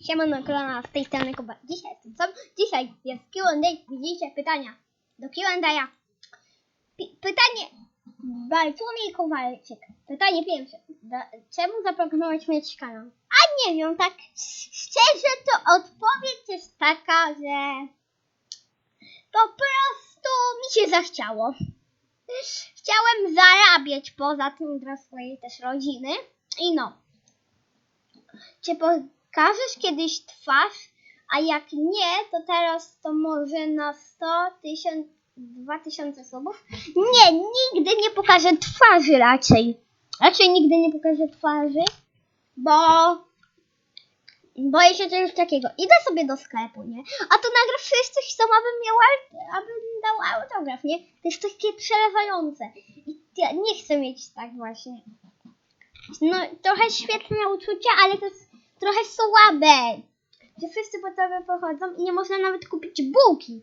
Siemano kolana z tej strony Kuba. Dzisiaj jestem sam. Dzisiaj jest Q&A. Widzicie pytania do Q&A. Pytanie Bartłomiej Kowalczyk. Pytanie pierwsze. Da, czemu zaproponować mieć kanał? A nie wiem, tak szczerze to odpowiedź jest taka, że po prostu mi się zachciało. Chciałem zarabiać poza tym dla swojej też rodziny. I no. Czy pokażesz kiedyś twarz? A jak nie, to teraz to może na 100 tysięcy, 2000 subów? Nie, nigdy nie pokażę twarzy raczej. Raczej nigdy nie pokażę twarzy, bo boję się czegoś takiego. Idę sobie do sklepu, nie? A tu nagle wszyscy chcą, abym miał, abym dał autograf, nie? To jest takie przelewające. I ja nie chcę mieć tak właśnie. No, trochę świetne uczucia, ale to jest trochę słabe. Że wszyscy po tobie pochodzą i nie można nawet kupić bułki.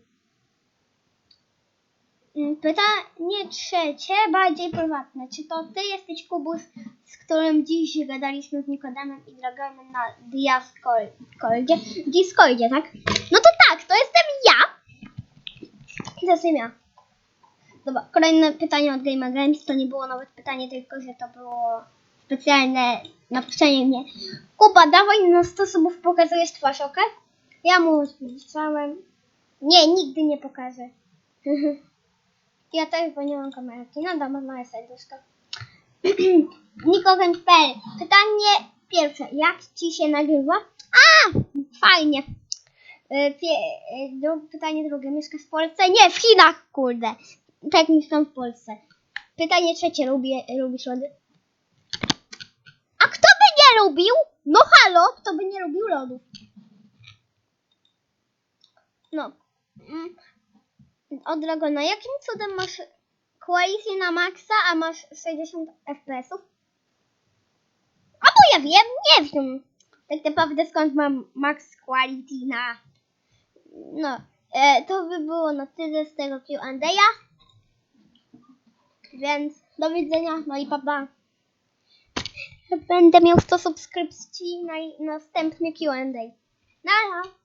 Mm, Pytanie trzecie, bardziej prywatne. Czy to ty jesteś Kubus, z którym dziś gadaliśmy z Nikodemem i Dragonem na Discordzie? Discordzie, tak? No to tak, to jestem ja. To jestem ja. Dobra, kolejne pytanie od Game Games. To nie było nawet pytanie, tylko że to było specjalne napisanie mnie. Kuba, dawaj na 100 subów pokazujesz twarz, ok? Ja mu odpisałem. Nie, nigdy nie pokażę. ja też, bo nie mam kamerki. No dobra, małe serduszko. Nikogen.pl Pytanie pierwsze. Jak ci się nagrywa? A, fajnie. Y, Pie- dru- pytanie drugie. Mieszkasz w Polsce? Nie, w Chinach, kurde. Tak mieszkam w Polsce. Pytanie trzecie. Lubię, lubisz lody? Lubił? No halo, kto by nie lubił lodów? No. Mm. Od Dragona, jakim cudem masz koalicję na maksa, a masz 60 FPS-ów? A bo ja wiem, nie wiem. Tak naprawdę skąd mam max quality na... No, e, to by było na tyle z tego Q&A. Więc do widzenia, no i pa pa. Będę miał 100 subskrypcji na następny Q&A. Nara!